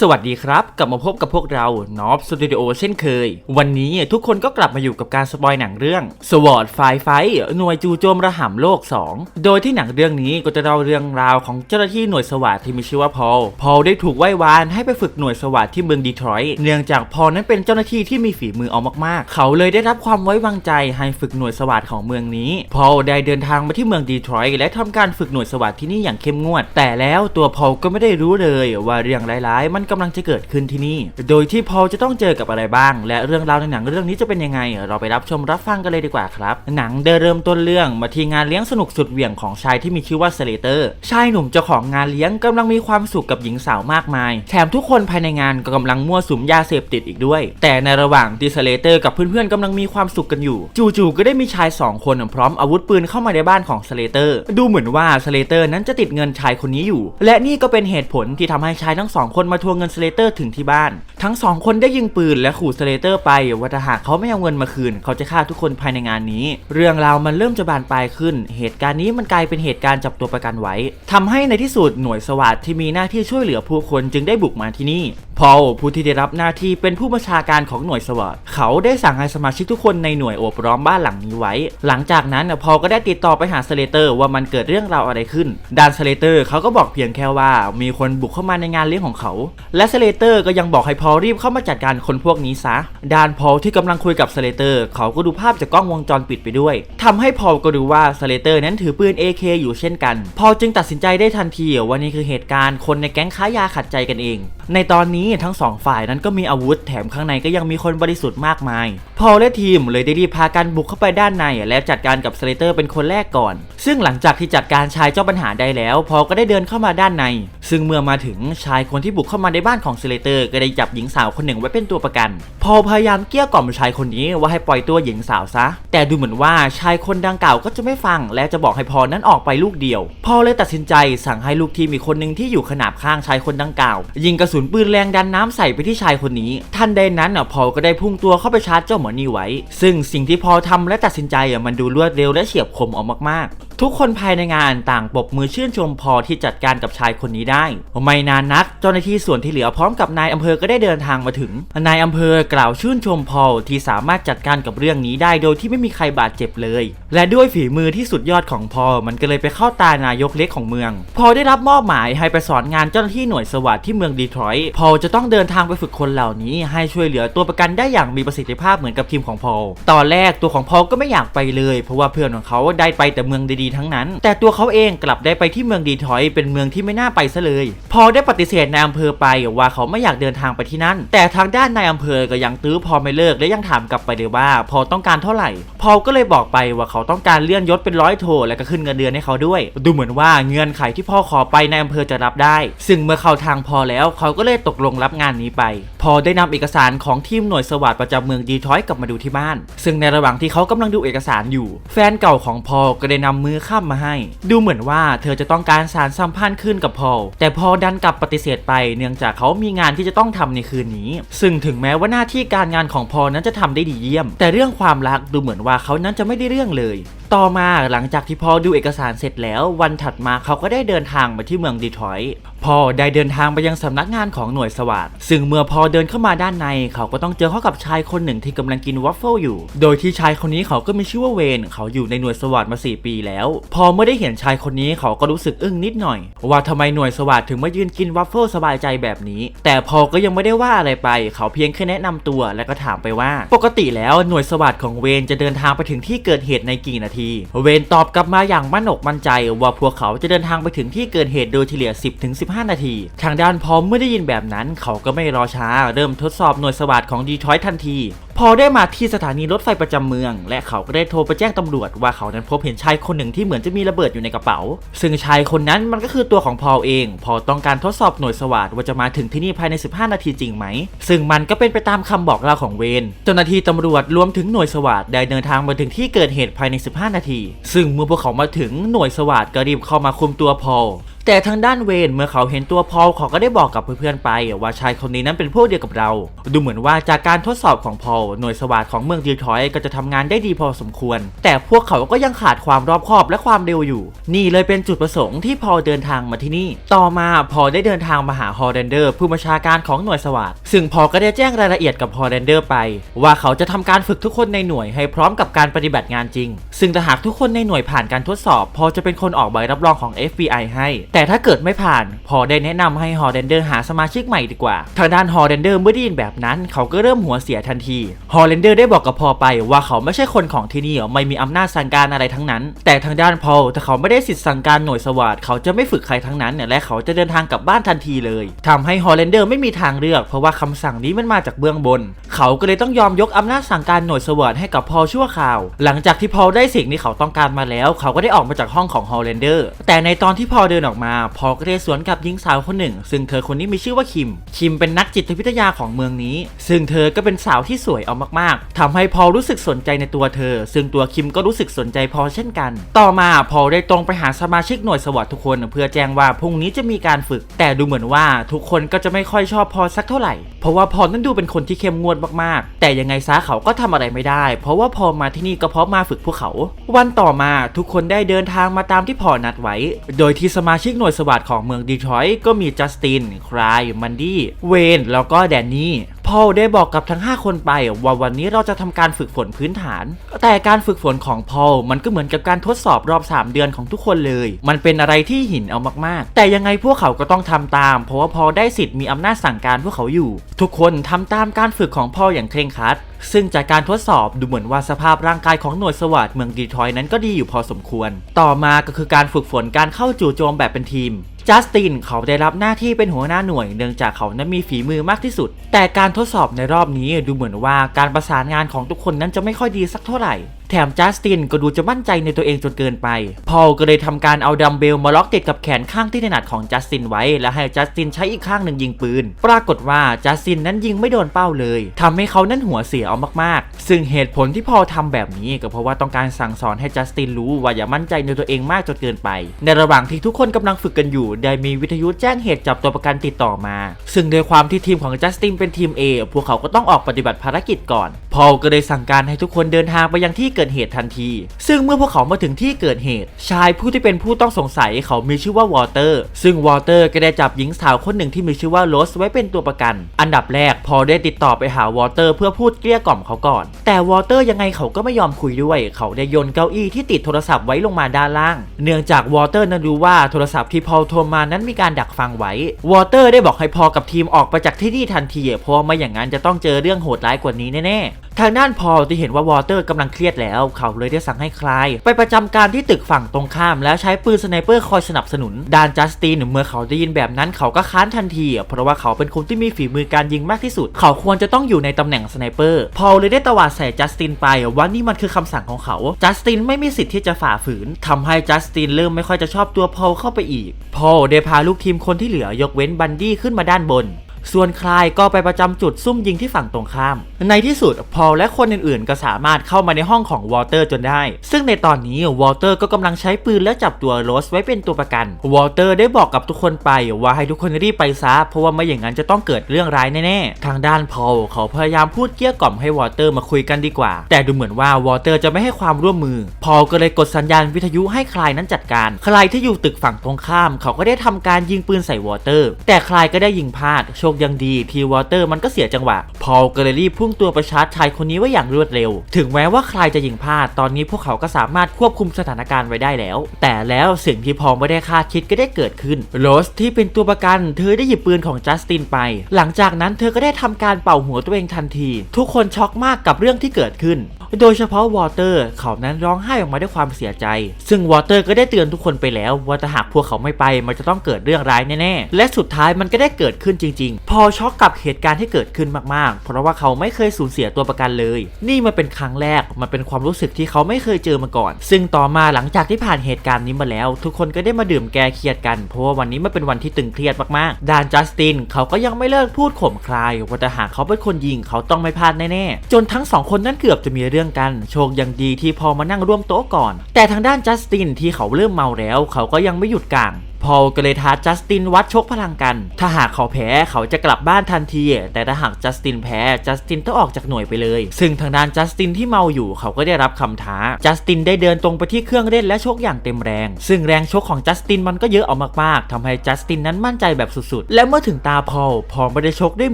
สวัสดีครับ กลับมาพบกับพวกเรานอ b สตูดิโอเช่นเคย วันนี้ทุกคนก็กลับมาอยู่กับการสปอยหนังเรื่อง SWORD Fight Fight หน่วยจูโจมระห่ำโลก 2 โดยที่หนังเรื่องนี้ก็จะเล่าเรื่องราวของเจ้าหน้าที่หน่วยสวัสดที่มีชื่อว่าพอลพอลได้ถูกไหว้วานให้ไปฝึกหน่วยสวัสดที่เมืองดีทรอยต์เนื่องจากพอลนั้นเป็นเจ้าหน้าที่ที่มีฝีมือเอามากๆ เขาเลยได้รับความไว้วางใจให้ฝึกหน่วยสวัสดของเมืองนี้ พอลได้เดินทางมาที่เมืองดีทรอยต์และทำการฝึกหน่วยสวัสดที่นี่อย่างเข้มงวด แต่แล้วตัวพอลก็ไม่ได้รู้เลยว่าเรื่องร้ายๆมันกำลังจะเกิดขึ้นที่นี่ โดยที่พอจะต้องเจอกับอะไรบ้าง และเรื่องราวในหนังเรื่องนี้จะเป็นยังไง เราไปรับชมรับฟังกันเลยดีกว่าครับ หนังเดิเริ่มต้นเรื่องมาที่งานเลี้ยงสนุกสุดเหวี่ยงของชายที่มีชื่อว่าเซเลเตอร์ ชายหนุ่มเจ้าของงานเลี้ยงกำลังมีความสุขกับหญิงสาวมากมาย แถมทุกคนภายในงานก็กำลังมั่วสุมยาเสพติดอีกด้วย แต่ในระหว่างที่เซเลเตอร์กับเพื่อนๆกำลังมีความสุขกันอยู่ จู่ๆก็ได้มีชายสองคนพร้อมอาวุธปืนเข้ามาในบ้านของเซเลเตอร์ ดูเหมือนว่าเซเลเตอร์นั้นจะติดเงินชายคนนี้อยู่ และนี่ก็เป็นเหตุผลที่ทำให้ชายทั้งสองคนมาทวงเงินเซเลเตอร์ถึงที่บ้าน ทั้งสองคนได้ยิงปืนและขู่เซเลเตอร์ไปว่าถ้าหากเขาไม่เอาเงินมาคืน เขาจะฆ่าทุกคนภายในงานนี้ เรื่องราวมันเริ่มจะบานปลายขึ้น เหตุการณ์นี้มันกลายเป็นเหตุการณ์จับตัวประกันไว้ทำให้ในที่สุดหน่วยสวัสดที่มีหน้าที่ช่วยเหลือผู้คนจึงได้บุกมาที่นี่พอลผู้ที่ได้รับหน้าที่เป็นผู้บัญชาการของหน่วยสวัสดเขาได้สั่งให้สมาชิกทุกคนในหน่วยโอบล้อมบ้านหลังนี้ไว้ หลังจากนั้นพอลก็ได้ติดต่อไปหาเซเลเตอร์ว่ามันเกิดเรื่องราวอะไรขึ้นด้านเซเลเตอร์เขาก็บอกเพียงแค่ว่ามีคนบุกเข้ามาในงานเลี้ยงของเขาและเซเลเตอร์ก็ยังบอกให้พอลรีบเข้ามาจัดการคนพวกนี้ซะด้านพอลที่กำลังคุยกับเซเลเตอร์เขาก็ดูภาพจากกล้องวงจรปิดไปด้วยทำให้พอลก็รู้ว่าเซเลเตอร์นั้นถือปืน AK อยู่เช่นกัน พอลจึงตัดสินใจได้ทันทีว่านี่คือเหตุการณ์คนในแก๊งค้ายาขัดใจกันเอง ในตอนนี้ทั้งสองฝ่ายนั้นก็มีอาวุธแถมข้างในก็ยังมีคนบริสุทธิ์มากมาย พอลและทีมเลยได้รีบพากันบุกเข้าไปด้านใน และจัดการกับเซเลเตอร์เป็นคนแรกก่อน ซึ่งหลังจากที่จัดการชายเจ้าปัญหาได้แล้ว พอลก็ได้เดินเข้ามาด้านใน ซึ่งเมื่อมาถึงชายคนที่บุกเข้ามามาในบ้านของเซเลเตอร์ก็ได้จับหญิงสาวคนหนึ่งไว้เป็นตัวประกัน พอพยายามเกลี้ยกล่อมชายคนนี้ว่าให้ปล่อยตัวหญิงสาวซะ แต่ดูเหมือนว่าชายคนดังกล่าวก็จะไม่ฟัง และจะบอกให้พอนั้นออกไปลูกเดียว พอเลยตัดสินใจสั่งให้ลูกทีมอีกคนหนึ่งที่อยู่ขนาบข้างชายคนดังกล่าว ยิงกระสุนปืนแรงดันน้ำใส่ไปที่ชายคนนี้ ทันใดนั้นอะพอก็ได้พุ่งตัวเข้าไปชาร์จเจ้าหมอนี่ไว้ ซึ่งสิ่งที่พอลทำและตัดสินใจอะมันดูรวดเร็วและเฉียบคมออกมากๆทุกคนภายในงานต่างปรบมือชื่นชมพอลที่จัดการกับชายคนนี้ได้ ไม่นานนัก เจ้าหน้าที่ส่วนที่เหลือพร้อมกับนายอำเภอก็ได้เดินทางมาถึง นายอำเภอกล่าวชื่นชมพอลที่สามารถจัดการกับเรื่องนี้ได้โดยที่ไม่มีใครบาดเจ็บเลย และด้วยฝีมือที่สุดยอดของพอลมันก็เลยไปเข้าตานายกเล็กของเมือง พอลได้รับมอบหมายให้ไปสอนงานเจ้าหน้าที่หน่วยสวัสดที่เมืองดีทรอยต์พอลจะต้องเดินทางไปฝึกคนเหล่านี้ ให้ช่วยเหลือตัวประกันได้อย่างมีประสิทธิภาพเหมือนกับทีมของพอลตอนแรกตัวของพอก็ไม่อยากไปเลย เพราะว่าเพื่อนของเขาได้ไปแต่เมืองดีๆทั้งนั้น แต่ตัวเขาเองกลับได้ไปที่เมืองดีทรอยเป็นเมืองที่ไม่น่าไปซะเลย พอได้ปฏิเสธนายอำเภอไปว่าเขาไม่อยากเดินทางไปที่นั่น แต่ทางด้านนายอำเภอก็ยังตื้อพอไม่เลิกและยังถามกลับไปเลยว่า พอต้องการเท่าไหร่ พอก็เลยบอกไปว่าเขาต้องการเลื่อนยศเป็นร้อยโทและก็ขึ้นเงินเดือนให้เขาด้วย ดูเหมือนว่าเงื่อนไขที่พ่อขอไปนายอำเภอจะรับได้ ซึ่งเมื่อเข้าทางพอแล้วเขาก็เลยตกลงรับงานนี้ไป พอได้นำเอกสารของทีมหน่วยสวัสดิ์ประจำเมืองดีทรอยกลับมาดูที่บ้าน ซึ่งในระหว่างที่เขากำลังดูเอกสารอยู่ แฟนเก่าของพอก็ได้นำมือข้ามมาให้ ดูเหมือนว่าเธอจะต้องการสารสัมพันธ์ขึ้นกับพอลแต่พอดันกลับปฏิเสธไปเนื่องจากเขามีงานที่จะต้องทำในคืนนี้ ซึ่งถึงแม้ว่าหน้าที่การงานของพอลนั้นจะทำได้ดีเยี่ยม แต่เรื่องความรักดูเหมือนว่าเขานั้นจะไม่ได้เรื่องเลยต่อมาหลังจากที่พอดูเอกสารเสร็จแล้ว วันถัดมาเขาก็ได้เดินทางมาที่เมืองดีทรอยต์พอได้เดินทางไปยังสำนักงานของหน่วยสวัสดซึ่งเมื่อพ่อเดินเข้ามาด้านใน เขาก็ต้องเจอเข้ากับชายคนหนึ่งที่กำลังกินวัฟเฟิลอยู่ โดยที่ชายคนนี้เขาก็มีชื่อว่าเวนเขาอยู่ในหน่วยสวัสดมา 4 ปีแล้ว พอเมื่อได้เห็นชายคนนี้เขาก็รู้สึกอึ้งนิดหน่อย ว่าทำไมหน่วยสวัสดถึงมายืนกินวัฟเฟิลสบายใจแบบนี้ แต่พ่อก็ยังไม่ได้ว่าอะไรไป เขาเพียงแค่แนะนำตัว และก็ถามไปว่า ปกติแล้วหน่วยสวัสดของเวนจะเดินทางไปถึงที่เกิดเหตุในกี่นาทีเวนตอบกลับมาอย่างมั่นอกมั่นใจ ว่าพวกเขาจะเดินทางไปถึงที่เกิดเหตุโดยเฉลี่ย 10-15 นาที ทางด้านพอมเมื่อได้ยินแบบนั้น เขาก็ไม่รอช้า เริ่มทดสอบหน่วยสวัสดของดีทรอยต์ทันที พอได้มาที่สถานีรถไฟประจำเมือง และเขาก็ได้โทรไปแจ้งตำรวจว่าเขานั้นพบเห็นชายคนหนึ่งที่เหมือนจะมีระเบิดอยู่ในกระเป๋า ซึ่งชายคนนั้นมันก็คือตัวของพอลเอง พอต้องการทดสอบหน่วยสวัสดว่าจะมาถึงที่นี่ภายใน 15 นาทีจริงไหม ซึ่งมันก็เป็นไปตามคำบอกเล่าของเวนเจ้าหน้าที่ตำรวจรวมถึงหน่วยสวัสดได้เดินทางมาถึงที่เกิดเหตุภายใน 15 นาที ซึ่งเมื่อพวกเขามาถึงหน่วยสวัสดก็รีบเข้ามาคุมตัวพอล แต่ทางด้านเวนเมื่อเขาเห็นตัวพอลเขาก็ได้บอกกับเพื่อนๆไป ว่าชายคนนี้นั้นเป็นพวกเดียวกับเรา ดูเหมือนว่าจากการทดสอบของพอลหน่วยสวัสดของเมืองดีทรอยต์ก็จะทำงานได้ดีพอสมควร แต่พวกเขาก็ยังขาดความรอบคอบและความเร็วอยู่ นี่เลยเป็นจุดประสงค์ที่พอลเดินทางมาที่นี่ ต่อมาพอลได้เดินทางมาหาฮอลแลนเดอร์ ผู้บัญชาการของหน่วยสวัสดซึ่งพอลก็ได้แจ้งรายละเอียดกับฮอลแลนเดอร์ไป ว่าเขาจะทำการฝึกทุกคนในหน่วยให้พร้อมกับการปฏิบัติงานจริง ซึ่งถ้าหากทุกคนในหน่วยผ่านการทดสอบ พอจะเป็นคนออกใบรับรองของ FBI ให้แต่ถ้าเกิดไม่ผ่านพอได้แนะนำให้ฮอลแลนเดอร์หาสมาชิกใหม่ดีกว่า ทางด้านฮอลแลนเดอร์เมื่อได้ยินแบบนั้น เขาก็เริ่มหัวเสียทันทีฮอลแลนเดอร์ได้บอกกับพอไปว่าเขาไม่ใช่คนของที่นี่ไม่มีอำนาจสั่งการอะไรทั้งนั้น แต่ทางด้านพอถ้าเขาไม่ได้สิทธิ์สั่งการหน่วยสวัสดเขาจะไม่ฝึกใครทั้งนั้นและเขาจะเดินทางกลับบ้านทันทีเลยทำให้ฮอลแลนเดอร์ไม่มีทางเลือก เพราะว่าคำสั่งนี้มันมาจากเบื้องบน เขาก็เลยต้องยอมยกอำนาจสั่งการหน่วยสวัสดให้กับพอชั่วคราว หลังจากที่พอได้สิ่งที่เขาต้องการมาแล้ว เขาก็ได้ออกมาจากห้องของฮอลแลนเดอร์แต่ในตอนที่พอเดินออกมาพอก็ได้สวนกับหญิงสาวคนหนึ่ง ซึ่งเธอคนนี้มีชื่อว่าคิม คิมเป็นนักจิตวิทยาของเมืองนี้ ซึ่งเธอก็เป็นสาวที่สวยเอามากๆทำให้พอรู้สึกสนใจในตัวเธอ ซึ่งตัวคิมก็รู้สึกสนใจพอเช่นกัน ต่อมาพอได้ตรงไปหาสมาชิกหน่วยสวัสดทุกคน เพื่อแจ้งว่าพรุ่งนี้จะมีการฝึก แต่ดูเหมือนว่าทุกคนก็จะไม่ค่อยชอบพอสักเท่าไหร่ เพราะว่าพอนั้นดูเป็นคนที่เข้มงวดมากๆ แต่ยังไงซะเขาก็ทำอะไรไม่ได้ เพราะว่าพอมาที่นี่ก็เพราะมาฝึกพวกเขา วันต่อมาทุกคนได้เดินทางมาตามที่พอนัดไว้ โดยที่สมาชิกหน่วยสวัสดของเมืองดีทรอยต์ก็มีจัสตินคราย มันดี้ เวน แล้วก็แดนนี่พอลได้บอกกับทั้ง 5 คนไปว่าวันนี้เราจะทำการฝึกฝนพื้นฐาน แต่การฝึกฝนของพอลมันก็เหมือนกับการทดสอบรอบ 3 เดือนของทุกคนเลย มันเป็นอะไรที่หินเอามากๆ แต่ยังไงพวกเขาก็ต้องทำตาม เพราะว่าพอลได้สิทธิ์มีอำนาจสั่งการพวกเขาอยู่ ทุกคนทำตามการฝึกของพอลอย่างเคร่งครัดซึ่งจากการทดสอบดูเหมือนว่าสภาพร่างกายของหน่วยสวัสดเมืองดีทรอยนั้นก็ดีอยู่พอสมควร ต่อมาก็คือการฝึกฝนการเข้าจู่โจมแบบเป็นทีม จัสตินเขาได้รับหน้าที่เป็นหัวหน้าหน่วยเนื่องจากเขานั้นมีฝีมือมากที่สุด แต่การทดสอบในรอบนี้ดูเหมือนว่าการประสานงานของทุกคนนั้นจะไม่ค่อยดีสักเท่าไหร่ ถมจัสตินก็ดูจะมั่นใจในตัวเองจนเกินไป พอลก็เลยทำการเอาดัมเบลมาล็อกติดกับแขนข้างที่ถนัดของจัสตินไว้ และให้จัสตินใช้อีกข้างหนึ่งยิงปืน ปรากฏว่าจัสตินนั้นยิงไม่โดนเป้าเลยทำให้เขานั้นหัวเสียเอามากๆ ซึ่งเหตุผลที่พอลทำแบบนี้ก็เพราะว่าต้องการสั่งสอนให้จัสตินรู้ว่าอย่ามั่นใจในตัวเองมากจนเกินไป ในระหว่างที่ทุกคนกำลังฝึกกันอยู่ ได้มีวิทยุแจ้งเหตุจับตัวประกันติดต่อมา ซึ่งโดยความที่ทีมของจัสตินเป็นทีม A พวกเขาก็ต้องออกปฏิบัติภารกิจก่อน พอลก็เลยสั่งการให้ทุกคนเดินทางไปยังที่เกิดเหตุทันที ซึ่งเมื่อพวกเขามาถึงที่เกิดเหตุ ชายผู้ที่เป็นผู้ต้องสงสัยเขามีชื่อว่าวอเตอร์ ซึ่งวอเตอร์ก็ได้จับหญิงสาวคนหนึ่งที่มีชื่อว่าโรสไว้เป็นตัวประกัน อันดับแรกพอลได้ติดต่อไปหาวอเตอร์เพื่อพูดเกลี้ยกล่อมเขาก่อน แต่วอเตอร์ยังไงเขาก็ไม่ยอมคุยด้วย เขาได้โยนเก้าอี้ที่ติดโทรศัพท์ไว้ลงมาด้านล่าง เนื่องจากวอเตอร์นั้นรู้ว่าโทรศัพท์ที่พอลโทรมานั้นมีการดักฟังไว้ วอเตอร์ได้บอกให้พอกับทีมออกไปจากที่นี่ทันทีเพราะไม่อย่างนั้นจะต้องเจอเรื่องโหดร้ายกว่านี้แน่ๆ ทางด้านพอที่เห็นว่าวอเตอร์กำลังเครียดแล้วเขาเลยได้สั่งให้คลาย ไปประจำการที่ตึกฝั่งตรงข้าม แล้วใช้ปืนสไนเปอร์คอยสนับสนุนดานจัสตินเมื่อเขาได้ยินแบบนั้นเขาก็ค้านทันที เพราะว่าเขาเป็นคนที่มีฝีมือการยิงมากที่สุด เขาควรจะต้องอยู่ในตำแหน่งสไนเปอร์ พอเลยได้ตวาดใส่จัสตินไปว่านี่มันคือคำสั่งของเขา จัสตินไม่มีสิทธิ์ที่จะฝ่าฝืนทำให้จัสตินเริ่มไม่ค่อยจะชอบตัวพอลเข้าไปอีก พอลได้พาลูกทีมคนที่เหลือยกเว้นบันดี้ขึ้นมาด้านบน ส่วนคลายก็ไปประจำจุดซุ่มยิงที่ฝั่งตรงข้าม ในที่สุดพอลและคนอื่นๆ ก็สามารถเข้ามาในห้องของวอเตอร์จนได้ ซึ่งในตอนนี้วอเตอร์ก็กำลังใช้ปืนและจับตัวโรสไว้เป็นตัวประกัน วอเตอร์ได้บอกกับทุกคนไปว่าให้ทุกคนรีบไปซะ เพราะว่าไม่อย่างนั้นจะต้องเกิดเรื่องร้ายแน่ๆ ทางด้านพอลเขาพยายามพูดเกลี้ยกล่อมให้วอเตอร์มาคุยกันดีกว่า แต่ดูเหมือนว่าวอเตอร์จะไม่ให้ความร่วมมือ พอลก็เลยกดสัญญาณวิทยุให้คลายนั้นจัดการ คลายที่อยู่ตึกฝั่งตรงข้าม เขาก็ได้ทำการยิงปืนใส่วอเตอร์ แต่คลายก็ได้ยิงพลาดโชคยังดี ที่วอเตอร์มันก็เสียจังหวะ พอลก็เลยรีบพุ่งตัวประชาร์จชายคนนี้ไว้อย่างรวดเร็ว ถึงแม้ว่าใครจะยิงพลาด ตอนนี้พวกเขาก็สามารถควบคุมสถานการณ์ไว้ได้แล้ว แต่แล้วสิ่งที่พอลไม่ได้คาดคิดก็ได้เกิดขึ้น โรสที่เป็นตัวประกัน เธอได้หยิบปืนของจัสตินไป หลังจากนั้นเธอก็ได้ทำการเป่าหัวตัวเองทันที ทุกคนช็อกมากกับเรื่องที่เกิดขึ้น โดยเฉพาะวอเตอร์ เขานั้นร้องไห้ออกมาด้วยความเสียใจ ซึ่งวอเตอร์ก็ได้เตือนทุกคนไปแล้วว่าถ้าหากพวกเขาไม่ไปมันจะต้องเกิดเรื่องร้ายแน่ๆและสุดท้ายมันก็ได้เกิดขึ้นจริงพอช็อกกับเหตุการณ์ที่เกิดขึ้นมากๆ เพราะว่าเขาไม่เคยสูญเสียตัวประกันเลย นี่มันเป็นครั้งแรก มันเป็นความรู้สึกที่เขาไม่เคยเจอมาก่อน ซึ่งต่อมาหลังจากที่ผ่านเหตุการณ์นี้มาแล้ว ทุกคนก็ได้มาดื่มแก้เครียดกัน เพราะว่าวันนี้มันเป็นวันที่ตึงเครียดมากๆด้านจัสตินเขาก็ยังไม่เลิกพูดข่มคลายว่าถ้าหากเขาเป็นคนยิงเขาต้องไม่พลาดแน่ๆ จนทั้งสองคนนั้นเกือบจะมีเรื่องกัน โชคยังดีที่พอมานั่งร่วมโต๊ะก่อน แต่ทางด้านจัสตินที่เขาเริ่มเมาแล้ว เขาก็ยังไม่หยุดกลาง พอลก็เลยท้าจัสตินวัดชกพลังกัน ถ้าหากเขาแพ้เขาจะกลับบ้านทันที แต่ถ้าหากจัสตินแพ้จัสตินต้องออกจากหน่วยไปเลย ซึ่งทางด้านจัสตินที่เมาอยู่เขาก็ได้รับคำท้าจัสตินได้เดินตรงไปที่เครื่องเล่นและชกอย่างเต็มแรง ซึ่งแรงชกของจัสตินมันก็เยอะออกมากๆทำให้จัสตินนั้นมั่นใจแบบสุดๆ และเมื่อถึงตาพอลพอลไม่ได้ชกด้วย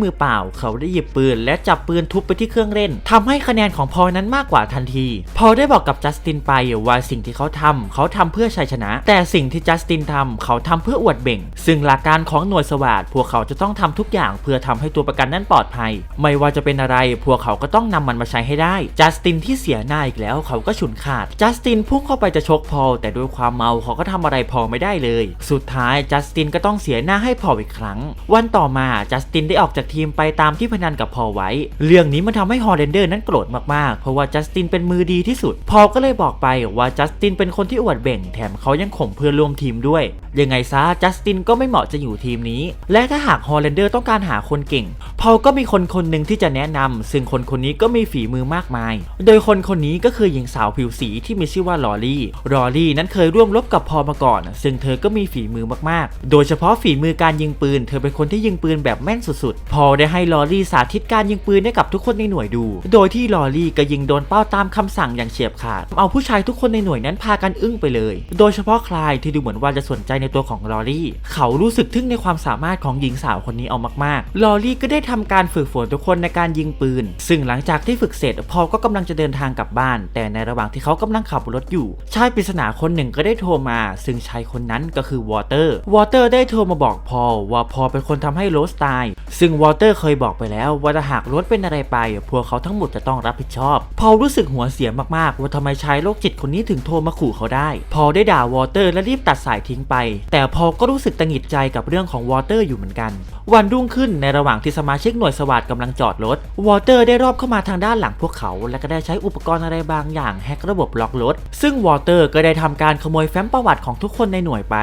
มือเปล่า เขาได้หยิบปืน และจับปืนทุบไปที่เครื่องเล่นทำให้คะแนนของพอลนั้นมากกว่าทันที พอลได้บอกกับจัสตินไปว่าสิ่งที่เขาทำเขาทำเพื่อชัยชนะ แต่สิ่งที่จัสตินทำเขาทำเพื่ออวดเบ่ง ซึ่งหลักการของหน่วยสวัสดพวกเขาจะต้องทำทุกอย่างเพื่อทำให้ตัวประกันนั้นปลอดภัย ไม่ว่าจะเป็นอะไร พวกเขาก็ต้องนำมันมาใช้ให้ได้ จัสตินที่เสียหน้าอีกแล้วเขาก็ฉุนขาด จัสตินพุ่งเข้าไปจะชกพอลแต่ด้วยความเมาเขาก็ทำอะไรพอลไม่ได้เลย สุดท้ายจัสตินก็ต้องเสียหน้าให้พอลอีกครั้ง วันต่อมาจัสตินได้ออกจากทีมไปตามที่พนันกับพอลไว้ เรื่องนี้มันทำให้ฮอลแลนเดอร์นั้นโกรธมากๆ เพราะว่าจัสตินเป็นมือดีที่สุด พอลก็เลยบอกไปว่าจัสตินเป็นคนที่อวดเบ่ง แถมเขายังข่มเพื่อนร่วมทีมด้วยยังไงซะจัสตินก็ไม่เหมาะจะอยู่ทีมนี้ และถ้าหากฮอลแลนเดอร์ต้องการหาคนเก่งพอลก็มีคนคนหนึ่งที่จะแนะนำซึ่งคนคนนี้ก็มีฝีมือมากมาย โดยคนคนนี้ก็คือหญิงสาวผิวสีที่มีชื่อว่าลอรี่ลอรี่นั้นเคยร่วมรบกับพอลมาก่อน ซึ่งเธอก็มีฝีมือมากๆ โดยเฉพาะฝีมือการยิงปืน เธอเป็นคนที่ยิงปืนแบบแม่นสุดๆ พอได้ให้ลอรี่สาธิตการยิงปืนให้กับทุกคนในหน่วยดู โดยที่ลอรี่ก็ยิงโดนเป้าตามคำสั่งอย่างเฉียบขาด เอาผู้ชายทุกคนในหน่วยนั้นพากันอึ้งไปเลย โดยเฉพาะคลายที่ดูเหมือนว่าจะสนใจในตัวของลอรี่ เขารู้สึกทึ่งในความสามารถของหญิงสาวคนนี้เอามากๆ ลอรี่ก็ได้ทำการฝึกฝนทุกคนในการยิงปืน ซึ่งหลังจากที่ฝึกเสร็จ พอลก็กำลังจะเดินทางกลับบ้าน แต่ในระหว่างที่เขากำลังขับรถอยู่ ชายปริศนาคนหนึ่งก็ได้โทรมา ซึ่งชายคนนั้นก็คือวอเตอร์ วอเตอร์ได้โทรมาบอกพอลว่าพอลเป็นคนทำให้โรสตาย ซึ่งวอเตอร์เคยบอกไปแล้วว่าถ้าหากรถเป็นอะไรไป พวกเขาทั้งหมดจะต้องรับผิดชอบ พอลรู้สึกหัวเสียมากๆ ว่าทำไมชายโรคจิตคนนี้ถึงโทรมาขู่เขาได้ พอลได้ด่าวอเตอร์และรีบตัดสายทิ้งไปแต่พอก็รู้สึกตังหิดใจกับเรื่องของวอเตอร์อยู่เหมือนกัน วันรุ่งขึ้นในระหว่างที่สมาชิกหน่วยสวัสดกำลังจอดรถ วอเตอร์ได้รอบเข้ามาทางด้านหลังพวกเขา และก็ได้ใช้อุปกรณ์อะไรบางอย่างแฮกระบบล็อกรถ ซึ่งวอเตอร์ก็ได้ทำการขโมยแฟ้มประวัติของทุกคนในหน่วยไป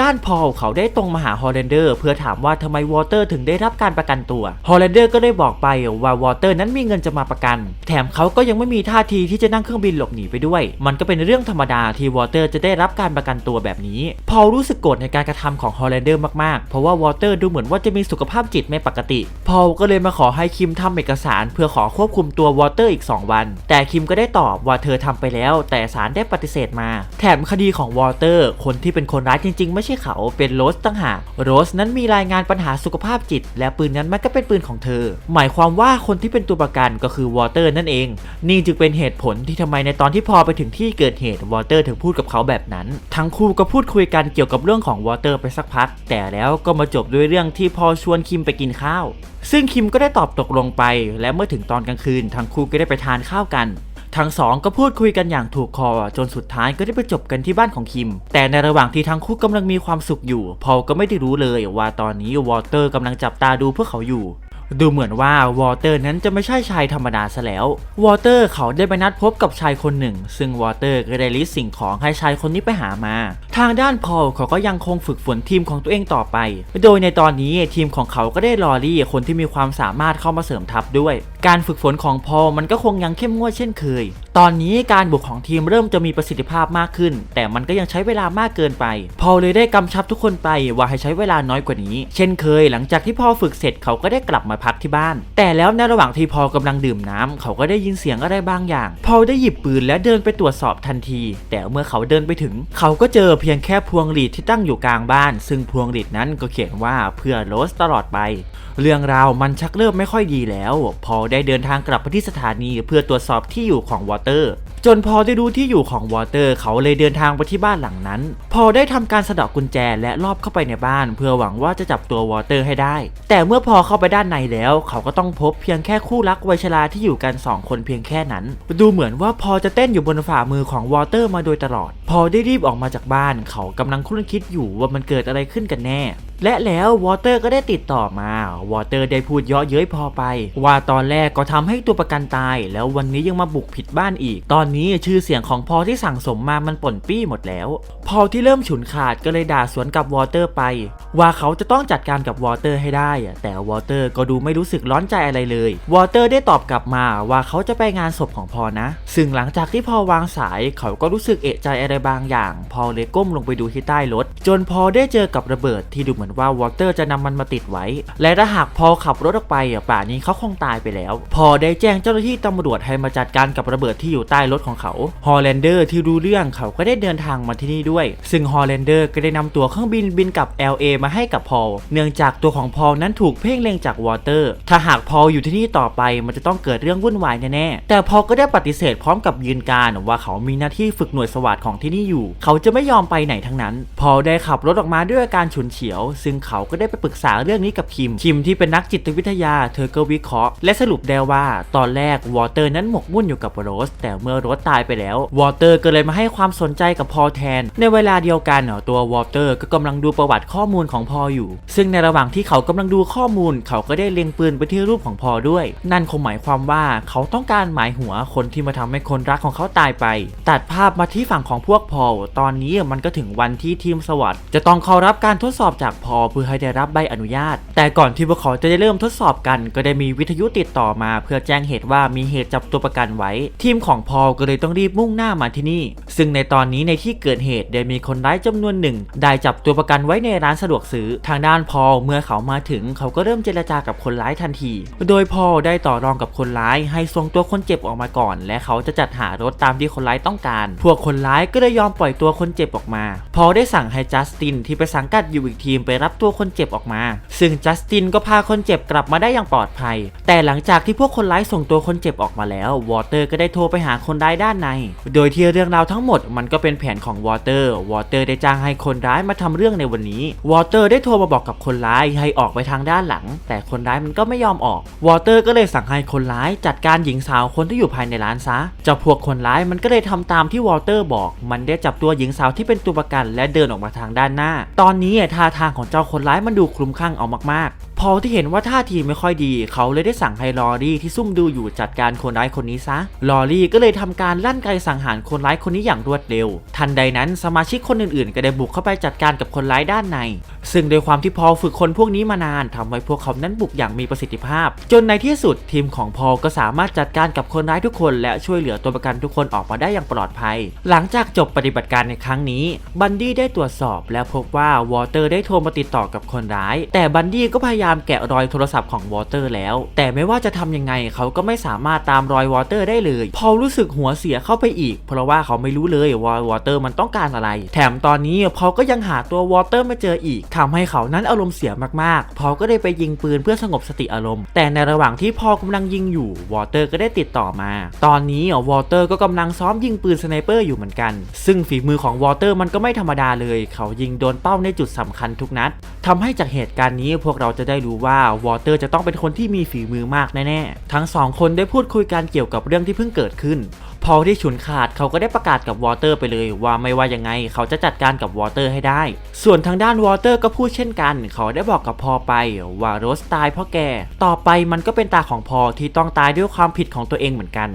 ด้านพอลเขาได้ตรงมาหาฮอลแลนเดอร์ เพื่อถามว่าทำไมวอเตอร์ถึงได้รับการประกันตัวฮอลแลนเดอร์ก็ได้บอกไปว่าวอเตอร์นั้นมีเงินจะมาประกัน แถมเขาก็ยังไม่มีท่าทีที่จะนั่งเครื่องบินหลบหนีไปด้วย มันก็เป็นเรื่องธรรมดาที่วอเตอร์จะได้รับการประกันตัวแบบนี้ พอลรู้สึกโกรธในการกระทำของฮอลแลนเดอร์มากๆ เพราะว่าวอเตอร์ดูเหมือนว่าจะมีสุขภาพจิตไม่ปกติ พอลก็เลยมาขอให้คิมทำเอกสาร เพื่อขอควบคุมตัววอเตอร์อีก 2 วัน แต่คิมก็ได้ตอบว่าเธอทำไปแล้ว แต่ศาลได้ปฏิเสธมา แถมคดีของวอเตอร์ คนที่เป็นคนร้ายจริง ๆไม่ใช่เขาเป็นโรสตั้งหากโรสนั้นมีรายงานปัญหาสุขภาพจิต และปืนนั้นมันก็เป็นปืนของเธอ หมายความว่าคนที่เป็นตัวประกันก็คือวอเตอร์นั่นเอง นี่จึงเป็นเหตุผลที่ทำไมในตอนที่พอไปถึงที่เกิดเหตุวอเตอร์ถึงพูดกับเขาแบบนั้น ทั้งคู่ก็พูดคุยกันเกี่ยวกับเรื่องของวอเตอร์ไปสักพัก แต่แล้วก็มาจบด้วยเรื่องที่พอชวนคิมไปกินข้าว ซึ่งคิมก็ได้ตอบตกลงไป และเมื่อถึงตอนกลางคืน ทั้งคู่ก็ได้ไปทานข้าวกัน ทั้งสองก็พูดคุยกันอย่างถูกคอจนสุดท้ายก็ได้ไปจบกันที่บ้านของคิม แต่ในระหว่างที่ทั้งคู่กำลังมีความสุขอยู่พอลก็ไม่ได้รู้เลยว่าตอนนี้วอเตอร์กำลังจับตาดูพวกเขาอยู่ ดูเหมือนว่าวอเตอร์นั้นจะไม่ใช่ชายธรรมดาซะแล้ววอเตอร์เขาได้ไปนัดพบกับชายคนหนึ่ง ซึ่งวอเตอร์ก็ได้ลิสต์สิ่งของให้ชายคนนี้ไปหามา ทางด้านพอลเขาก็ยังคงฝึกฝนทีมของตัวเองต่อไป โดยในตอนนี้ทีมของเขาก็ได้ลอรี่คนที่มีความสามารถเข้ามาเสริมทัพด้วย การฝึกฝนของพอลมันก็คงยังเข้มงวดเช่นเคย ตอนนี้การบุกของทีมเริ่มจะมีประสิทธิภาพมากขึ้น แต่มันก็ยังใช้เวลามากเกินไป พอลเลยได้กำชับทุกคนไปว่าให้ใช้เวลาน้อยกว่านี้ เช่นเคย หลังจากที่พอฝึกเสร็จเขาก็ได้กลับมาพักที่บ้าน แต่แล้วในระหว่างที่พอลกำลังดื่มน้ำเขาก็ได้ยินเสียงอะไรบางอย่าง พอได้หยิบปืนและเดินไปตรวจสอบทันที แต่เมื่อเขาเดินไปถึง เขาก็เจอเพียงแค่พวงหลีดที่ตั้งอยู่กลางบ้าน ซึ่งพวงหลีดนั้นก็เขียนว่าเพื่อโรสตลอดไปเรื่องราวมันชักเริ่มไม่ค่อยดีแล้ว พอได้เดินทางกลับไปที่สถานีเพื่อตรวจสอบที่อยู่ของวอเตอร์ จนพอได้รู้ที่อยู่ของวอเตอร์ เขาเลยเดินทางไปที่บ้านหลังนั้น พอได้ทำการสะเดอกกุญแจและลอบเข้าไปในบ้าน เพื่อหวังว่าจะจับตัววอเตอร์ให้ได้ แต่เมื่อพอเข้าไปด้านในแล้ว เขาก็ต้องพบเพียงแค่คู่รักวัยชราที่อยู่กัน 2 คนเพียงแค่นั้น ดูเหมือนว่าพอจะเต้นอยู่บนฝ่ามือของวอเตอร์มาโดยตลอด พอได้รีบออกมาจากบ้าน เขากำลังคุ้นคิดอยู่ว่ามันเกิดอะไรขึ้นกันแน่และแล้ววอเตอร์ก็ได้ติดต่อมาวอเตอร์ได้พูดเยาะเย้ยพอไป ว่าตอนแรกก็ทำให้ตัวประกันตาย แล้ววันนี้ยังมาบุกผิดบ้านอีก ตอนนี้ชื่อเสียงของพอที่สั่งสมมามันป่นปี้หมดแล้ว พอที่เริ่มฉุนขาดก็เลยด่าสวนกับวอเตอร์ไป ว่าเขาจะต้องจัดการกับวอเตอร์ให้ได้ แต่วอเตอร์ก็ดูไม่รู้สึกร้อนใจอะไรเลยวอเตอร์ได้ตอบกลับมาว่าเขาจะไปงานศพของพอนะ ซึ่งหลังจากที่พอวางสายเขาก็รู้สึกเอะใจอะไรบางอย่าง พอเลยก้มลงไปดูที่ใต้รถ จนพอได้เจอกับระเบิดที่ดูเหมือนว่าวอเตอร์จะนำมันมาติดไว้ และถ้าหากพอขับรถออกไปอะป่านี้เขาคงตายไปแล้ว พอได้แจ้งเจ้าหน้าที่ตำรวจให้มาจัดการกับระเบิดที่อยู่ใต้รถของเขาฮอลแลนเดอร์ที่รู้เรื่องเขาก็ได้เดินทางมาที่นี่ด้วย ซึ่งฮอลแลนเดอร์ก็ได้นำตัวเครื่องบินบินกับ LA มาให้กับพอลเนื่องจากตัวของพอลนั้นถูกเพ่งเล็งจากวอเตอร์ ถ้าหากพอลอยู่ที่นี่ต่อไปมันจะต้องเกิดเรื่องวุ่นวายแน่ๆแต่พอลก็ได้ปฏิเสธพร้อมกับยืนการว่าเขามีหน้าที่ฝึกหน่วยสวัสดของที่นี่อยู่ เขาจะไม่ยอมไปไหนทั้งนั้น พอลได้ขับรถออกมาด้วยอาการฉุนเฉียวซึ่งเขาก็ได้ไปปรึกษาเรื่องนี้กับคิม คิมที่เป็นนักจิตวิทยา เธอก็วิเคราะห์ และสรุปได้ว่า ตอนแรกวอเตอร์นั้นหมกมุ่นอยู่กับโรส แต่เมื่อโรสตายไปแล้ว วอเตอร์ก็เลยมาให้ความสนใจกับพอแทน ในเวลาเดียวกันตัววอเตอร์ก็กำลังดูประวัติข้อมูลของพออยู่ ซึ่งในระหว่างที่เขากำลังดูข้อมูล เขาก็ได้เล็งปืนไปที่รูปของพอด้วย นั่นคงหมายความว่าเขาต้องการหมายหัวคนที่มาทำให้คนรักของเขาตายไป ตัดภาพมาที่ฝั่งของพวกพอตอนนี้มันก็ถึงวันที่ทีมสวัสดจะต้องเข้ารับการทดสอบจากพอเพื่อให้ได้รับใบอนุญาต แต่ก่อนที่พวกเขาจะได้เริ่มทดสอบกัน ก็ได้มีวิทยุติดต่อมา เพื่อแจ้งเหตุว่ามีเหตุจับตัวประกันไว้ ทีมของพอก็เลยต้องรีบมุ่งหน้ามาที่นี่ ซึ่งในตอนนี้ในที่เกิดเหตุได้มีคนร้ายจำนวนหนึ่ง ได้จับตัวประกันไว้ในร้านสะดวกซื้อ ทางด้านพอเมื่อเขามาถึง เขาก็เริ่มเจรจากับคนร้ายทันที โดยพอได้ต่อรองกับคนร้าย ให้ส่งตัวคนเจ็บออกมาก่อน และเขาจะจัดหารถตามที่คนร้ายต้องการ พวกคนร้ายก็ได้ยอมปล่อยตัวคนเจ็บออกมา พอได้สั่งให้จัสตินที่ไปสังกัดอยู่อีกทีมไปรับตัวคนเจ็บออกมา ซึ่งจัสตินก็พาคนเจ็บกลับมาได้อย่างปลอดภัย แต่หลังจากที่พวกคนร้ายส่งตัวคนเจ็บออกมาแล้ว วอเตอร์ก็ได้โทรไปหาคนร้ายด้านใน โดยที่เรื่องราวทั้งหมดมันก็เป็นแผนของวอเตอร์ วอเตอร์ได้จ้างให้คนร้ายมาทำเรื่องในวันนี้ วอเตอร์ได้โทรมาบอกกับคนร้ายให้ออกไปทางด้านหลัง แต่คนร้ายมันก็ไม่ยอมออก วอเตอร์ก็เลยสั่งให้คนร้ายจัดการหญิงสาวคนที่อยู่ภายในร้านซะเจ้าพวกคนร้ายมันก็เลยทำตามที่วอเตอร์บอก มันได้จับตัวหญิงสาวที่เป็นตัวประกัน และเดินออกมาทางด้านหน้า ตอนนี้ท่าทางของเจ้าคนร้ายมันดูคลุมคลั่งเอามาก พอที่เห็นว่าท่าทีไม่ค่อยดี เขาเลยได้สั่งให้ลอรี่ที่ซุ่มดูอยู่จัดการคนร้ายคนนี้ซะ ลอรี่ก็เลยทำการลั่นไกสังหารคนร้ายคนนี้อย่างรวดเร็ว ทันใดนั้นสมาชิกคนอื่นๆ ก็ได้บุกเข้าไปจัดการกับคนร้ายด้านใน ซึ่งโดยความที่พอลฝึกคนพวกนี้มานานทำให้พวกเขานั้นบุกอย่างมีประสิทธิภาพ จนในที่สุดทีมของพอลก็สามารถจัดการกับคนร้ายทุกคน และช่วยเหลือตัวประกันทุกคนออกมาได้อย่างปลอดภัย หลังจากจบปฏิบัติการในครั้งนี้ บันดี้ได้ตรวจสอบ และพบว่าวอเตอร์ได้โทรมาติดต่อกับคนร้าย แต่บันดี้ก็พยายามามแกะรอยโทรศัพท์ของวอเตอร์แล้ว แต่ไม่ว่าจะทำยังไงเขาก็ไม่สามารถตามรอยวอเตอร์ได้เลย พอรู้สึกหัวเสียเข้าไปอีก เพราะว่าเขาไม่รู้เลยว่าวอเตอร์มันต้องการอะไร แถมตอนนี้พอลก็ยังหาตัววอเตอร์ไม่เจออีกทำให้เขานั้นอารมณ์เสียมากๆพอลก็ได้ไปยิงปืนเพื่อสงบสติอารมณ์ แต่ในระหว่างที่พอลกำลังยิงอยู่วอเตอร์ก็ได้ติดต่อมา ตอนนี้วอเตอร์ก็กำลังซ้อมยิงปืนสไนเปอร์อยู่เหมือนกัน ซึ่งฝีมือของวอเตอร์มันก็ไม่ธรรมดาเลย เขายิงโดนเป้าในจุดสำคัญทุกนัดทำให้จากเหตุการณ์นี้พวกเราจะได้ได้รู้ว่าวอเตอร์จะต้องเป็นคนที่มีฝีมือมากแน่ๆ ทั้งสองคนได้พูดคุยกันเกี่ยวกับเรื่องที่เพิ่งเกิดขึ้น พอที่ฉุนขาดเขาก็ได้ประกาศกับวอเตอร์ไปเลย ว่าไม่ว่ายังไงเขาจะจัดการกับวอเตอร์ให้ได้ ส่วนทางด้านวอเตอร์ก็พูดเช่นกัน เขาได้บอกกับพอไปว่าโรสตายเพราะแก ต่อไปมันก็เป็นตาของพอที่ต้องตายด้วยความผิดของตัวเองเหมือนกัน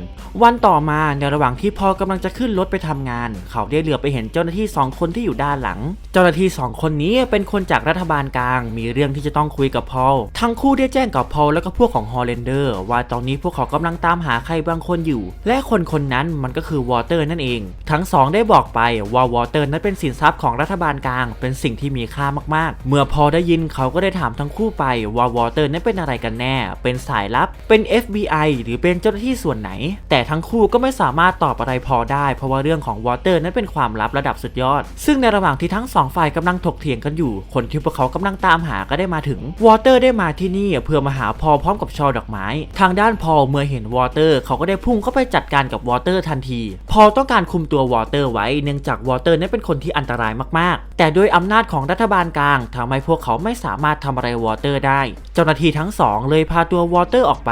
วันต่อมาในระหว่างที่พอกำลังจะขึ้นรถไปทำงาน เขาได้เหลือบไปเห็นเจ้าหน้าที่สองคนที่อยู่ด้านหลัง เจ้าหน้าที่สองคนนี้เป็นคนจากรัฐบาลกลาง มีเรื่องที่จะต้องคุยกับพอลทั้งคู่ได้แจ้งกับพอลแล้วก็พวกของฮอลแลนเดอร์ ว่าตอนนี้พวกเขากำลังตามหาใครบางคนอยู่ และคนคนนั้นมันก็คือวอเตอร์นั่นเอง ทั้งสองได้บอกไปว่าวอเตอร์นั้นเป็นสินทรัพย์ของรัฐบาลกลาง เป็นสิ่งที่มีค่ามากๆ เมื่อพอได้ยินเขาก็ได้ถามทั้งคู่ไปว่าวอเตอร์นั้นเป็นอะไรกันแน่ เป็นสายลับ เป็น FBI หรือเป็นเจ้าหน้าที่ส่วนไหน แต่ทั้งคู่ก็ไม่สามารถตอบอะไรพอได้ เพราะว่าเรื่องของวอเตอร์นั้นเป็นความลับระดับสุดยอด ซึ่งในระหว่างที่ทั้งสองฝ่ายกำลังถกเถียงกันอยู่ คนที่พวกเขากำลังตามหาก็ได้มาถึง วอเตอร์ได้มาที่นี่เพื่อมาหาพอพร้อมกับชอดอกไม้ ทางด้านพอเมื่อเห็นวอเตอร์ เขาก็ได้พุ่งเข้าไปจัดการกับวอเตอร์ทันที พอต้องการคุมตัววอเตอร์ไว้เนื่องจากวอเตอร์นั้นเป็นคนที่อันตรายมากๆ แต่ด้วยอำนาจของรัฐบาลกลางทำให้พวกเขาไม่สามารถทำอะไรวอเตอร์ได้ เจ้าหน้าที่ทั้งสองเลยพาตัววอเตอร์ออกไป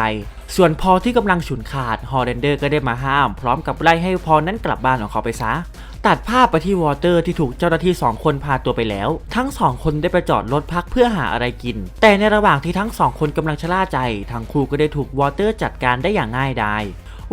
ส่วนพอที่กำลังฉุนขาดฮอลแลนเดอร์ก็ได้มาห้าม พร้อมกับไล่ให้พอนั้นกลับบ้านของเขาไปซะตัดภาพไปที่วอเตอร์ที่ถูกเจ้าหน้าที่สองคนพาตัวไปแล้ว ทั้งสองคนได้ไปจอดรถพักเพื่อหาอะไรกิน แต่ในระหว่างที่ทั้งสองคนกำลังชะล่าใจ ทั้งคู่ก็ได้ถูกวอเตอร์จัดการได้อย่างง่ายดาย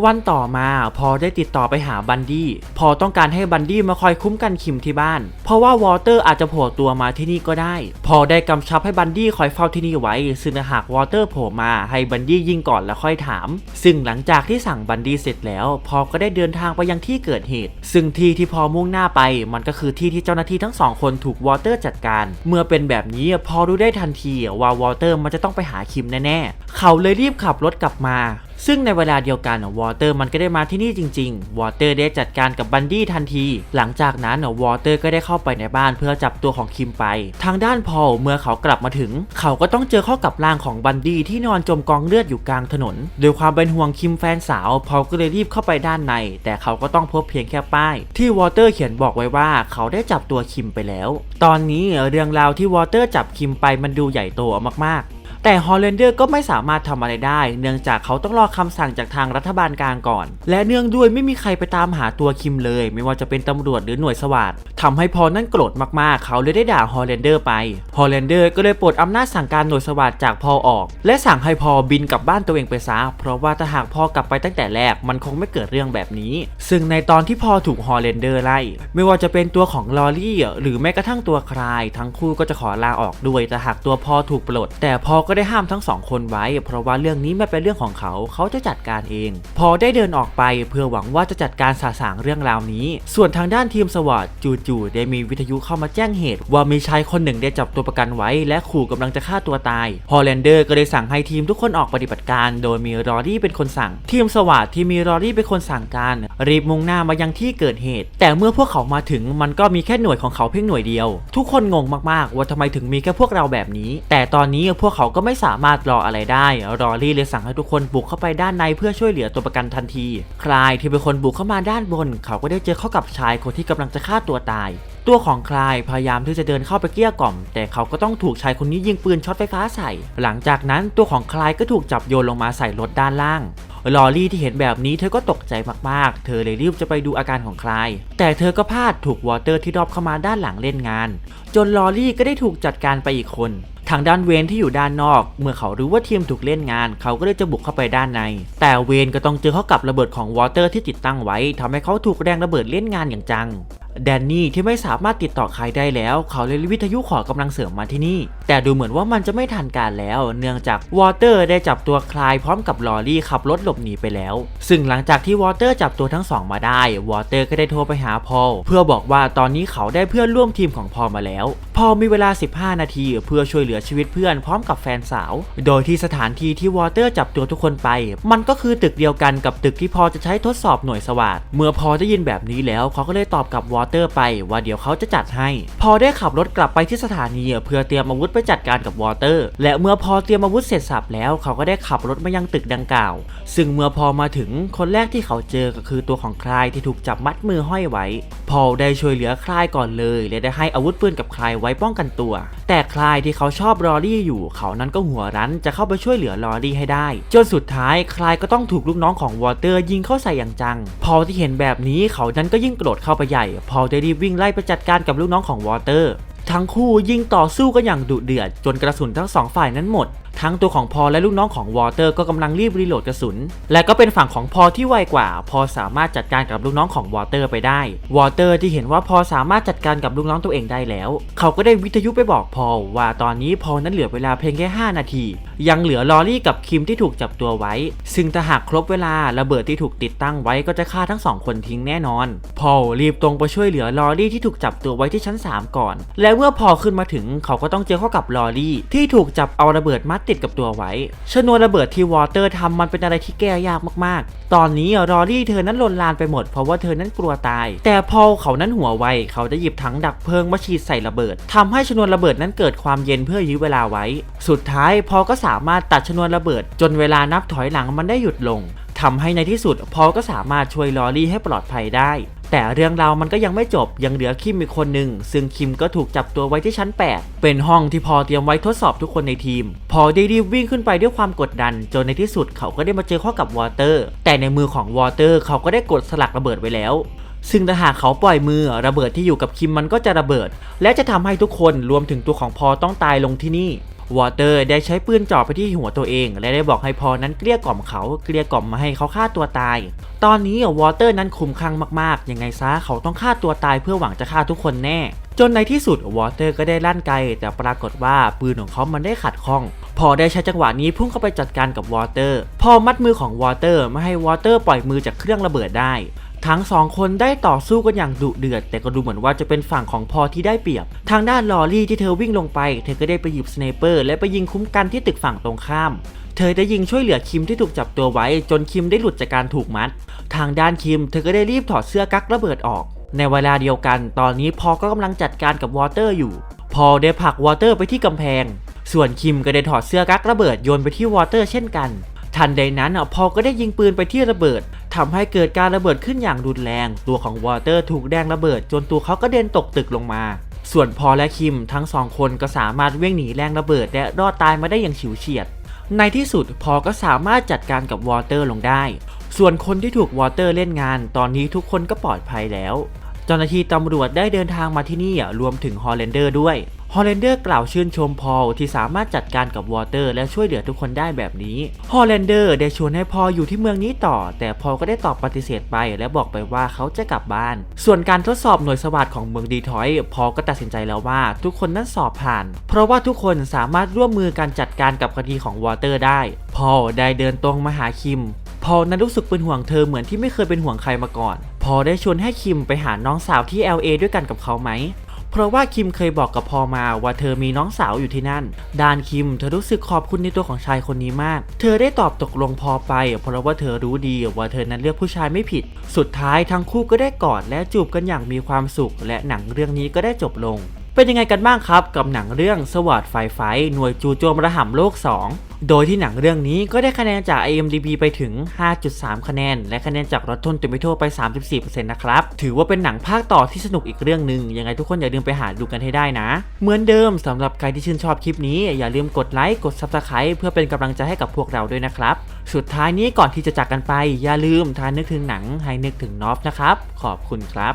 วันต่อมาพอได้ติดต่อไปหาบันดี้พอต้องการให้บันดี้มาคอยคุ้มกันคิมที่บ้าน เพราะว่าวอเตอร์อาจจะโผล่ตัวมาที่นี่ก็ได้ พอได้กำชับให้บันดี้คอยเฝ้าที่นี่ไว้ซึ่งหากวอเตอร์โผล่มาให้บันดี้ยิงก่อนแล้วค่อยถาม ซึ่งหลังจากที่สั่งบันดี้เสร็จแล้ว พอก็ได้เดินทางไปยังที่เกิดเหตุ ซึ่งที่ที่พอมุ่งหน้าไป มันก็คือที่ที่เจ้าหน้าที่ทั้งสองคนถูกวอเตอร์จัดการ เมื่อเป็นแบบนี้พอรู้ได้ทันทีว่าวอเตอร์มันจะต้องไปหาคิมแน่ๆ เขาเลยรีบขับรถกลับมา ซึ่งในเวลาเดียวกันวอเตอร์มันก็ได้มาที่นี่จริงๆ วอเตอร์ได้จัดการกับบันดี้ทันที หลังจากนั้นวอเตอร์ก็ได้เข้าไปในบ้านเพื่อจับตัวของคิมไป ทางด้านพอลเมื่อเขากลับมาถึง เขาก็ต้องเจอเข้ากับร่างของบันดี้ที่นอนจมกองเลือดอยู่กลางถนนโดยความเป็นห่วงคิมแฟนสาวพอลก็เลยรีบเข้าไปด้านใน แต่เขาก็ต้องพบเพียงแค่ป้าย ที่วอเตอร์เขียนบอกไว้ว่าเขาได้จับตัวคิมไปแล้ว ตอนนี้เรื่องราวที่วอเตอร์จับคิมไปมันดูใหญ่โตมากๆ แต่ฮอลแลนเดอร์ก็ไม่สามารถทำอะไรได้ เนื่องจากเขาต้องรอคำสั่งจากทางรัฐบาลกลางก่อน และเนื่องด้วยไม่มีใครไปตามหาตัวคิมเลย ไม่ว่าจะเป็นตำรวจหรือหน่วยสวัสดทำให้พอลนั่นโกรธมากๆ เขาเลยได้ด่าฮอลแลนเดอร์ไปฮอลแลนเดอร์ก็เลยปลดอำนาจสั่งการหน่วยสวัสดจากพอออก และสั่งให้พอบินกลับบ้านตัวเองไปซะเพราะว่าถ้าหากพอกลับไปตั้งแต่แรกมันคงไม่เกิดเรื่องแบบนี้ ซึ่งในตอนที่พอถูกฮอลแลนเดอร์ไล่ไม่ว่าจะเป็นตัวของลอรี่หรือแม้กระทั่งตัวคลาย ทั้งคู่ก็จะขอลาออกด้วยแต่หากตัวพอถูกปลด แต่พอก็ได้ห้ามทั้งสองคนไว้ เพราะว่าเรื่องนี้ไม่เป็นเรื่องของเขา เขาจะจัดการเอง พอได้เดินออกไปเพื่อหวังว่าจะจัดการสาสางเรื่องราวนี้ ส่วนทางด้านทีมสวัสดจู่ๆได้มีวิทยุเข้ามาแจ้งเหตุ ว่ามีชายคนหนึ่งได้จับตัวประกันไว้ และขู่กำลังจะฆ่าตัวตาย ฮอลแลนเดอร์ก็ได้สั่งให้ทีมทุกคนออกปฏิบัติการ โดยมีรอรี่เป็นคนสั่ง ทีมสวัสดที่มีรอรี่เป็นคนสั่งการ รีบมุ่งหน้ามายังที่เกิดเหตุ แต่เมื่อพวกเขามาถึงมันก็มีแค่หน่วยของเขาเพียงหน่วยเดียว ทุกคนงงมากๆ ว่าทำไมถึงมีแค่พวกเราแบบนี้ แต่ตอนนี้พวกเขาก็ไม่สามารถรออะไรได้ รอรี่เลยสั่งให้ทุกคนบุกเข้าไปด้านในเพื่อช่วยเหลือตัวประกันทันที คลายที่เป็นคนบุกเข้ามาด้านบน เขาก็ได้เจอเข้ากับชายคนที่กำลังจะฆ่าตัวตาย ตัวของคลายพยายามที่จะเดินเข้าไปเกลี้ยกล่อม แต่เขาก็ต้องถูกชายคนนี้ยิงปืนช็อตไฟฟ้าใส่ หลังจากนั้นตัวของคลายก็ถูกจับโยนลงมาใส่รถด้านล่างลอรี่ที่เห็นแบบนี้เธอก็ตกใจมากๆ เธอเลยรีบจะไปดูอาการของคลาย แต่เธอก็พลาดถูกวอเตอร์ที่รอบเข้ามาด้านหลังเล่นงาน จนลอรี่ก็ได้ถูกจัดการไปอีกคนางด้านเวนที่อยู่ด้านนอก เมื่อเขารู้ว่าทีมถูกเล่นงาน เขาก็เลยจะบุกเข้าไปด้านใน แต่เวนก็ต้องเจอเข้ากับระเบิดของวอเตอร์ที่ติดตั้งไว้ทำให้เขาถูกแรงระเบิดเล่นงานอย่างจัง แดนนี่ที่ไม่สามารถติดต่อใครได้แล้ว เขาเลยวิทยุขอกำลังเสริมมาที่นี่ แต่ดูเหมือนว่ามันจะไม่ทันการแล้ว เนื่องจากวอเตอร์ได้จับตัวคลายพร้อมกับลอรี่ขับรถหลบหนีไปแล้ว ซึ่งหลังจากที่วอเตอร์จับตัวทั้งสองมาได้ วอเตอร์ก็ได้โทรไปหาพอลเพื่อบอกว่าตอนนี้เขาได้เพื่อนร่วมทีมของพอลมาแล้ว พอลมีเวลา 15 นาทีเพื่อช่วยเหลือชีวิตเพื่อนพร้อมกับแฟนสาว โดยที่สถานที่ที่วอเตอร์จับตัวทุกคนไป มันก็คือตึกเดียวกันกับตึกที่พอลจะใช้ทดสอบหน่วยสวัสดเมื่อพอลได้ยินแบบนี้แล้วเขาก็เลยตอบกับวอเตอร์ไปว่าเดี๋ยวเขาจะจัดให้ พอได้ขับรถกลับไปที่สถานีเพื่อเตรียมอาวุธไปจัดการกับวอเตอร์ และเมื่อพอเตรียมอาวุธเสร็จสับแล้ว เขาก็ได้ขับรถมายังตึกดังกล่าว ซึ่งเมื่อพอมาถึงคนแรกที่เขาเจอก็คือตัวของคลายที่ถูกจับมัดมือห้อยไว้ พอได้ช่วยเหลือคลายก่อนเลยและได้ให้อาวุธปืนกับคลายไว้ป้องกันตัว แต่คลายที่เขาชอบลอรี่อยู่ เขานั้นก็หัวรั้นจะเข้าไปช่วยเหลือลอรี่ให้ได้ จนสุดท้ายคลายก็ต้องถูกลูกน้องของวอเตอร์ยิงเข้าใส่อย่างจัง พอที่เห็นแบบนี้เขานั้นก็ยิ่งโกรธเข้าไปใหญ่พอได้รีบวิ่งไล่ไปจัดการกับลูกน้องของวอเตอร์ ทั้งคู่ยิงต่อสู้กันอย่างดุเดือด จนกระสุนทั้งสองฝ่ายนั้นหมด ทั้งตัวของพอและลูกน้องของวอเตอร์ก็กำลังรีบรีโหลดกระสุน และก็เป็นฝั่งของพอที่ไวกว่า พอสามารถจัดการกับลูกน้องของวอเตอร์ไปได้ วอเตอร์ที่เห็นว่าพอสามารถจัดการกับลูกน้องตัวเองได้แล้ว เขาก็ได้วิทยุไปบอกพอว่าตอนนี้พอนั้นเหลือเวลาเพียงแค่ 5 นาที ยังเหลือลอรี่กับคิมที่ถูกจับตัวไว้ ซึ่งถ้าหากครบเวลาระเบิดที่ถูกติดตั้งไว้ก็จะฆ่าทั้งสองคนทิ้งแน่นอน พอรีบตรงไปช่วยเหลือลอรี่ที่ถูกจับตัวไว้ที่ชั้น 3 ก่อน และเมื่อพอขึ้นมาถึงเขาก็ต้องเจอเข้ากับลอรี่ที่ถูกจับเอาระเบิดมัดติดกับตัวไว้ ชนวนระเบิดที่วอเตอร์ทำมันเป็นอะไรที่แก้ยากมากๆ ตอนนี้รอรี่เธอนั้นลนลานไปหมดเพราะว่าเธอนั้นกลัวตาย แต่พอเขานั้นหัวไวเขาได้หยิบถังดับเพลิงมาฉีดใส่ระเบิดทำให้ชนวนระเบิดนั้นเกิดความเย็นเพื่อยื้อเวลาไว้ สุดท้ายพอก็สามารถตัดชนวนระเบิด จนเวลานับถอยหลังมันได้หยุดลงทำให้ในที่สุดพอก็สามารถช่วยลอรี่ให้ปลอดภัยได้ แต่เรื่องราวมันก็ยังไม่จบยังเหลือคิมอีกคนหนึ่งซึ่งคิมก็ถูกจับตัวไว้ที่ชั้น 8 เป็นห้องที่พอเตรียมไว้ทดสอบทุกคนในทีม พอได้รีบวิ่งขึ้นไปด้วยความกดดัน จนในที่สุดเขาก็ได้มาเจอข้อกับวอเตอร์ แต่ในมือของวอเตอร์เขาก็ได้กดสลักระเบิดไว้แล้วซึ่งถ้าหากเขาปล่อยมือระเบิดที่อยู่กับคิมมันก็จะระเบิด และจะทำให้ทุกคนรวมถึงตัวของพอต้องตายลงที่นี่ วอเตอร์ได้ใช้ปืนจ่อไปที่หัวตัวเอง และได้บอกให้พอนั้นเกลี้ยกล่อมเขาเกลี้ยกล่อมมาให้เขาฆ่าตัวตาย ตอนนี้วอเตอร์นั้นคุมคลั่งมากๆ ยังไงซะเขาต้องฆ่าตัวตายเพื่อหวังจะฆ่าทุกคนแน่ จนในที่สุดวอเตอร์ก็ได้ลั่นไกล แต่ปรากฏว่าปืนของเขามันได้ขัดข้อง พอได้ใช้จังหวะนี้พุ่งเข้าไปจัดการกับวอเตอร์ พอมัดมือของวอเตอร์ไม่ให้วอเตอร์ปล่อยมือจากเครื่องระเบิดได้ ทั้งสองคนได้ต่อสู้กันอย่างดุเดือด แต่ก็ดูเหมือนว่าจะเป็นฝั่งของพอที่ได้เปรียบ ทางด้านลอรี่ที่เธอวิ่งลงไป เธอก็ได้ไปหยิบสไนเปอร์และไปยิงคุ้มกันที่ตึกฝั่งตรงข้าม เธอได้ยิงช่วยเหลือคิมที่ถูกจับตัวไว้ จนคิมได้หลุดจากการถูกมัด ทางด้านคิม เธอก็ได้รีบถอดเสื้อกั๊กระเบิดออก ในเวลาเดียวกัน ตอนนี้พอก็กำลังจัดการกับวอเตอร์อยู่ พอได้ผลักวอเตอร์ไปที่กำแพง ส่วนคิมก็ได้ถอดเสื้อกั๊กระเบิดโยนไปที่วอเตอร์เช่นกัน ทันใดนั้นอะพอก็ได้ยิงปืนไปที่ระเบิดทำให้เกิดการระเบิดขึ้นอย่างรุนแรง ตัวของวอเตอร์ถูกแดงระเบิด จนตัวเขาก็เด็นตกตึกลงมา ส่วนพอและคิมทั้งสองคนก็สามารถเวี่งหนีแรงระเบิด และรอดตายมาได้อย่างฉิวเฉียด ในที่สุดพอก็สามารถจัดการกับวอเตอร์ลงได้ ส่วนคนที่ถูกวอเตอร์เล่นงาน ตอนนี้ทุกคนก็ปลอดภัยแล้ว เจ้าหน้าที่ตำรวจได้เดินทางมาที่นี่รวมถึงฮอลแลนเดอร์ด้วย ฮอลแลนเดอร์กล่าวชื่นชมพอลที่สามารถจัดการกับวอเตอร์ และช่วยเหลือทุกคนได้แบบนี้ ฮอลแลนเดอร์ได้ชวนให้พอลอยู่ที่เมืองนี้ต่อ แต่พอลก็ได้ตอบปฏิเสธไป และบอกไปว่าเขาจะกลับบ้าน ส่วนการทดสอบหน่วยสวัสดของเมืองดีทรอยพอลก็ตัดสินใจแล้วว่าทุกคนนั้นสอบผ่าน เพราะว่าทุกคนสามารถร่วมมือการจัดการกับคดีของวอเตอร์ได้ พอลได้เดินตรงมาหาคิม พอลนั้นรู้สึกเป็นห่วงเธอเหมือนที่ไม่เคยเป็นห่วงใครมาก่อน พอลได้ชวนให้คิมไปหาน้องสาวที่ LA ด้วยกันกับเขาไหม เพราะว่าคิมเคยบอกกับพอมาว่าเธอมีน้องสาวอยู่ที่นั่นด้านคิมเธอรู้สึกขอบคุณในตัวของชายคนนี้มาก เธอได้ตอบตกลงพอไป เพราะว่าเธอรู้ดีว่าเธอนั้นเลือกผู้ชายไม่ผิด สุดท้ายทั้งคู่ก็ได้กอดและจูบกันอย่างมีความสุข และหนังเรื่องนี้ก็ได้จบลง เป็นยังไงกันบ้างครับ กับหนังเรื่องสวัสดไฟไฟหน่วยจูโจมระห่ำโลก 2 โดยที่หนังเรื่องนี้ก็ได้คะแนนจาก IMDb ไปถึง 5.3 คะแนน และคะแนนจาก Rotten Tomato ไป 34%นะครับ ถือว่าเป็นหนังภาคต่อที่สนุกอีกเรื่องหนึ่งยังไงทุกคนอย่าลืมไปหาดูกันให้ได้นะ เหมือนเดิมสำหรับใครที่ชื่นชอบคลิปนี้ อย่าลืมกดไลค์กด Subscribe เพื่อเป็นกำลังใจให้กับพวกเราด้วยนะครับ สุดท้ายนี้ก่อนที่จะจากกันไป อย่าลืมถ้านึกถึงหนังให้นึกถึงนอฟนะครับขอบคุณครับ